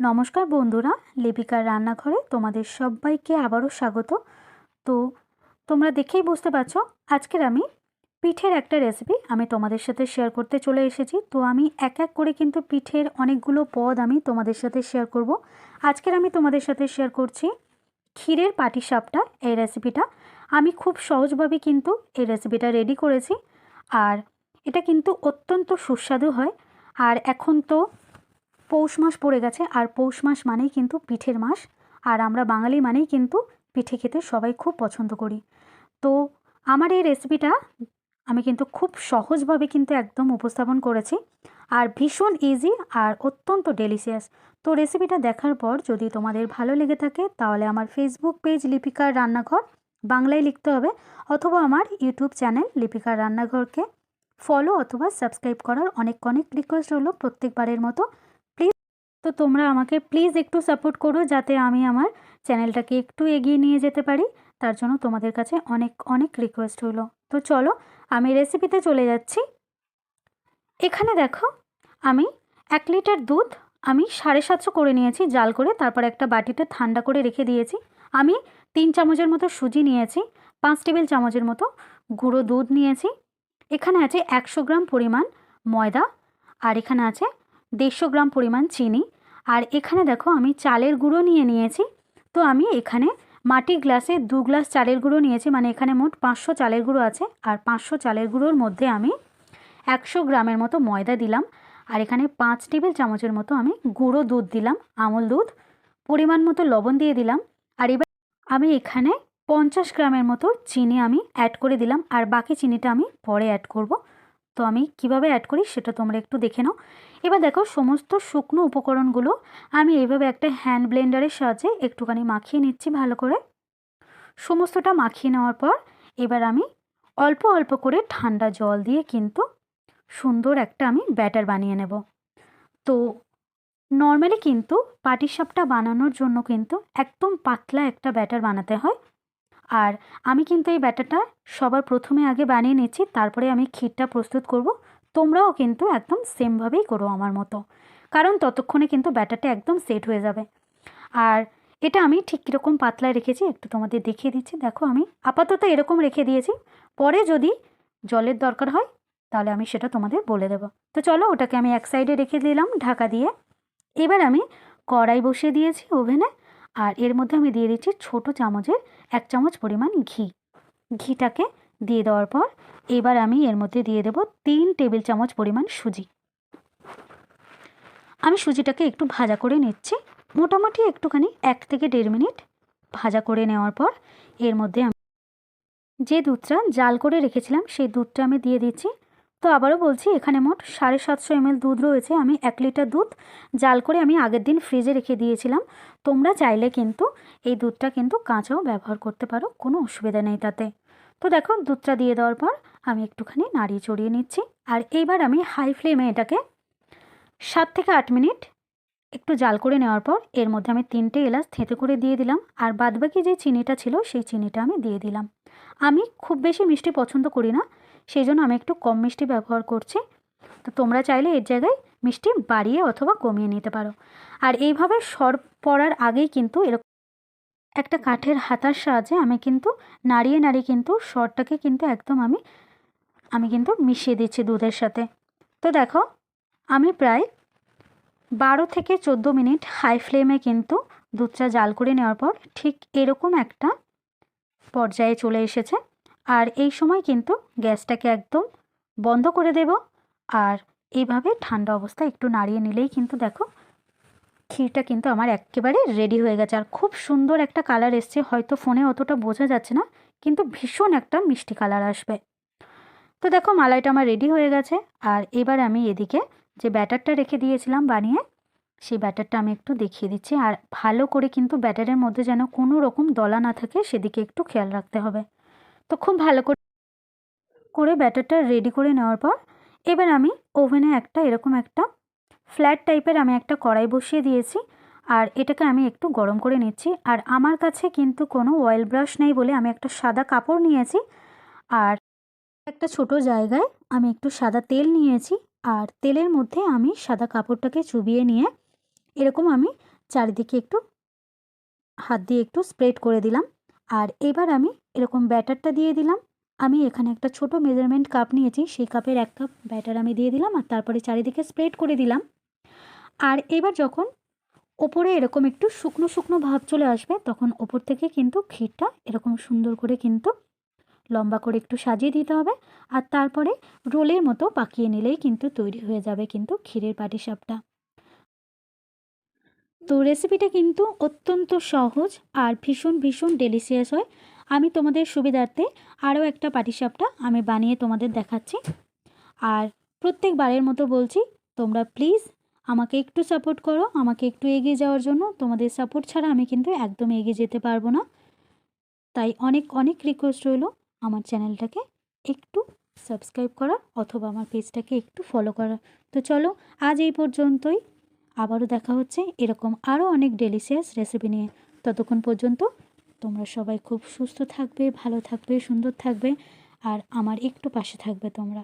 নমস্কার বন্ধুরা, লিপিকার রান্নাঘরে তোমাদের সবাইকে আবারও স্বাগত। তো তোমরা দেখেই বুঝতে পারছ, আজকের আমি পিঠের একটা রেসিপি আমি তোমাদের সাথে শেয়ার করতে চলে এসেছি। তো আমি এক এক করে কিন্তু পিঠের অনেকগুলো পদ আমি তোমাদের সাথে শেয়ার করব। আজকের আমি তোমাদের সাথে শেয়ার করছি ক্ষীরের পাটিসাপটা, এই রেসিপিটা আমি খুব সহজভাবে কিন্তু এই রেসিপিটা রেডি করেছি। আর এটা কিন্তু অত্যন্ত সুস্বাদু হয়। আর এখন তো পৌষ মাস পড়ে গেছে, আর পৌষ মাস মানেই কিন্তু পিঠের মাস, আর আমরা বাঙালি মানেই কিন্তু পিঠে খেতে সবাই খুব পছন্দ করি। তো আমার এই রেসিপিটা আমি কিন্তু খুব সহজভাবে কিন্তু একদম উপস্থাপন করেছি, আর ভীষণ ইজি আর অত্যন্ত ডেলিশিয়াস তো রেসিপিটা দেখার পর যদি তোমাদের ভালো লেগে থাকে, তাহলে আমার ফেসবুক পেজ লিপিকার রান্নাঘর, বাংলায় লিখতে হবে, অথবা আমার ইউটিউব চ্যানেল লিপিকার রান্নাঘরকে। ফলো অথবা সাবস্ক্রাইব করার অনেক অনেক রিকোয়েস্ট হলো প্রত্যেকবারের মতো। তো তোমরা আমাকে প্লিজ একটু সাপোর্ট করো যাতে আমি আমার চ্যানেলটাকে একটু এগিয়ে নিয়ে যেতে পারি। তার জন্য তোমাদের কাছে অনেক অনেক রিকোয়েস্ট হলো। তো চলো, আমি রেসিপিতে চলে যাচ্ছি। এখানে দেখো, আমি এক লিটার দুধ আমি সাড়ে সাতশো করে নিয়েছি জাল করে, তারপর একটা বাটিতে ঠান্ডা করে রেখে দিয়েছি। আমি তিন চামচের মতো সুজি নিয়েছি, পাঁচ টেবিল চামচের মতো গুঁড়ো দুধ নিয়েছি। এখানে আছে একশো গ্রাম পরিমাণ ময়দা, আর এখানে আছে দেড়শো গ্রাম পরিমাণ চিনি। আর এখানে দেখো আমি চালের গুঁড়ো নিয়ে নিয়েছি। তো আমি এখানে মাটির গ্লাসে দু গ্লাস চালের গুঁড়ো নিয়েছি মানে এখানে মোট পাঁচশো চালের গুঁড়ো আছে। আর পাঁচশো চালের গুঁড়োর মধ্যে আমি একশো গ্রামের মতো ময়দা দিলাম। আর এখানে পাঁচ টেবিল চামচের মতো আমি গুঁড়ো দুধ দিলাম, আমল দুধ। পরিমাণ মতো লবণ দিয়ে দিলাম। আর এবার আমি এখানে পঞ্চাশ গ্রামের মতো চিনি আমি অ্যাড করে দিলাম। আর বাকি চিনিটা আমি পরে অ্যাড করব। তো আমি কীভাবে অ্যাড করি সেটা তোমরা একটু দেখে নাও। এবার দেখো সমস্ত শুকনো উপকরণগুলো আমি এইভাবে একটা হ্যান্ড ব্লেন্ডারের সাহায্যে একটুখানি মাখিয়ে নিচ্ছি ভালো করে। সমস্তটা মাখিয়ে নেওয়ার পর এবার আমি অল্প অল্প করে ঠান্ডা জল দিয়ে কিন্তু সুন্দর একটা আমি ব্যাটার বানিয়ে নেব। তো নর্মালি কিন্তু পাটিসাপটা বানানোর জন্য কিন্তু একদম পাতলা একটা ব্যাটার বানাতে হয়। আর আমি কিন্তু এই ব্যাটারটা সবার প্রথমে আগে বানিয়ে নিচ্ছি, তারপরে আমি ক্ষীরটা প্রস্তুত করব। তোমরাও কিন্তু একদম সেমভাবেই করো আমার মতো। কারণ ততক্ষণে কিন্তু ব্যাটারটা একদম সেট হয়ে যাবে। আর এটা আমি ঠিক কীরকম পাতলায় রেখেছি একটু তোমাদের দেখিয়ে দিচ্ছি। দেখো আমি আপাতত এরকম রেখে দিয়েছি। পরে যদি জলের দরকার হয়, তাহলে আমি সেটা তোমাদের বলে দেবো। তো চলো ওটাকে আমি এক সাইডে রেখে দিলাম ঢাকা দিয়ে। এবার আমি কড়াই বসিয়ে দিয়েছি ওভেনে। আর এর মধ্যে আমি দিয়ে দিচ্ছি ছোট চামচের এক চামচ পরিমাণ ঘি। ঘিটাকে দিয়ে দেওয়ার পর এবার আমি এর মধ্যে দিয়ে দেব তিন টেবিল চামচ পরিমাণ সুজি। আমি সুজিটাকে একটু ভাজা করে নিচ্ছি। মোটামুটি একটুখানি এক থেকে দেড় মিনিট ভাজা করে নেওয়ার পর এর মধ্যে আমি যে দুধটা জাল করে রেখেছিলাম সেই দুধটা আমি দিয়ে দিচ্ছি। তো আবারও বলছি, এখানে মোট সাড়ে সাতশো এমএল দুধ রয়েছে। আমি এক লিটার দুধ জাল করে আমি আগের দিন ফ্রিজে রেখে দিয়েছিলাম। তোমরা চাইলে কিন্তু এই দুধটা কিন্তু কাঁচাও ব্যবহার করতে পারো, কোনো অসুবিধা নেই তাতে। তো দেখো দুধটা দিয়ে দেওয়ার পর আমি একটুখানি নাড়িয়ে চড়িয়ে নিচ্ছি। আর এইবার আমি হাই ফ্লেমে এটাকে সাত থেকে আট মিনিট একটু জাল করে নেওয়ার পর এর মধ্যে আমি তিনটে এলাচ থেঁতে করে দিয়ে দিলাম। আর বাদবাকি যে চিনিটা ছিল সেই চিনিটা আমি দিয়ে দিলাম। আমি খুব বেশি মিষ্টি পছন্দ করি না সেই জন্য আমি একটু কম মিষ্টি ব্যবহার করছি। তো তোমরা চাইলে এর জায়গায় মিষ্টি বাড়িয়ে অথবা কমিয়ে নিতে পারো। আর এইভাবে সর পড়ার আগেই কিন্তু এরকম একটা কাঠের হাতার সাহায্যে আমি কিন্তু নাড়িয়ে নাড়িয়ে কিন্তু সরটাকে কিন্তু একদম আমি আমি কিন্তু মিশিয়ে দিচ্ছি দুধের সাথে। তো দেখো, আমি প্রায় বারো থেকে চোদ্দ মিনিট হাই ফ্লেমে কিন্তু দুধটা জাল করে নেওয়ার পর ঠিক এরকম একটা পর্যায়ে চলে এসেছে। আর এই সময় কিন্তু গ্যাসটাকে একদম বন্ধ করে দেব। আর এইভাবে ঠান্ডা অবস্থায় একটু নাড়িয়ে নিলেই কিন্তু দেখো ক্ষীরটা কিন্তু আমার একেবারে রেডি হয়ে গেছে। আর খুব সুন্দর একটা কালার এসছে, হয়তো ফোনে অতটা বোঝা যাচ্ছে না, কিন্তু ভীষণ একটা মিষ্টি কালার আসবে। তো দেখো, মালাইটা আমার রেডি হয়ে গেছে। আর এবার আমি এদিকে যে ব্যাটারটা রেখে দিয়েছিলাম বানিয়ে, সেই ব্যাটারটা আমি একটু দেখিয়ে দিচ্ছি। আর ভালো করে কিন্তু ব্যাটারের মধ্যে যেন কোনো রকম দলা না থাকে, সেদিকে একটু খেয়াল রাখতে হবে। তো খুব ভালো করে করে ব্যাটারটা রেডি করে নেওয়ার পর, এবার আমি ওভেনে একটা এরকম একটা ফ্ল্যাট টাইপের আমি একটা কড়াই বসিয়ে দিয়েছি, আর এটাকে আমি একটু গরম করে নিচ্ছি। আর আমার কাছে কিন্তু কোনো অয়েল ব্রাশ নেই বলে আমি একটা সাদা কাপড় নিয়েছি, আর একটা ছোট জায়গায় আমি একটু সাদা তেল নিয়েছি, আর তেলের মধ্যে আমি সাদা কাপড়টাকে চুবিয়ে নিয়ে এরকম আমি চারিদিকে একটু হাত দিয়ে একটু স্প্রেড করে দিলাম। আর এবার আমি এরকম ব্যাটারটা দিয়ে দিলাম। আমি এখানে একটা ছোট মেজারমেন্ট কাপ নিয়েছি, সেই কাপের এক কাপ ব্যাটার আমি দিয়ে দিলাম, আর তারপরে চারিদিকে স্প্রেড করে দিলাম। আর এবার যখন ওপরে এরকম একটু শুকনো শুকনো ভাব চলে আসবে, তখন ওপর থেকে কিন্তু ক্ষীরটা এরকম সুন্দর করে কিন্তু লম্বা করে একটু সাজিয়ে দিতে হবে। আর তারপরে রোলের মতো পাকিয়ে নিলেই কিন্তু তৈরি হয়ে যাবে কিন্তু ক্ষীরের পাটিসাপটা তো রেসিপিটা কিন্তু অত্যন্ত সহজ আর ভীষণ ভীষণ ডেলিশিয়াস হয়। আমি তোমাদের সুবিধার্থে আরও একটা পাটিসাপটা আমি বানিয়ে তোমাদের দেখাচ্ছি। আর প্রত্যেকবারের মতো বলছি, তোমরা প্লিজ আমাকে একটু সাপোর্ট করো, আমাকে একটু এগিয়ে যাওয়ার জন্য। তোমাদের সাপোর্ট ছাড়া আমি কিন্তু একদম এগিয়ে যেতে পারব না। তাই অনেক অনেক রিকোয়েস্ট রইল আমার চ্যানেলটাকে একটু সাবস্ক্রাইব করার অথবা আমার পেজটাকে একটু ফলো করার তো চলো, আজ এই পর্যন্তই। আবারও দেখা হচ্ছে এরকম আরও অনেক ডেলিশিয়াস রেসিপি নিয়ে। ততক্ষণ পর্যন্ত তোমরা সবাই খুব সুস্থ থাকবে, ভালো থাকবে, সুন্দর থাকবে, আর আমার একটু পাশে থাকবে তোমরা।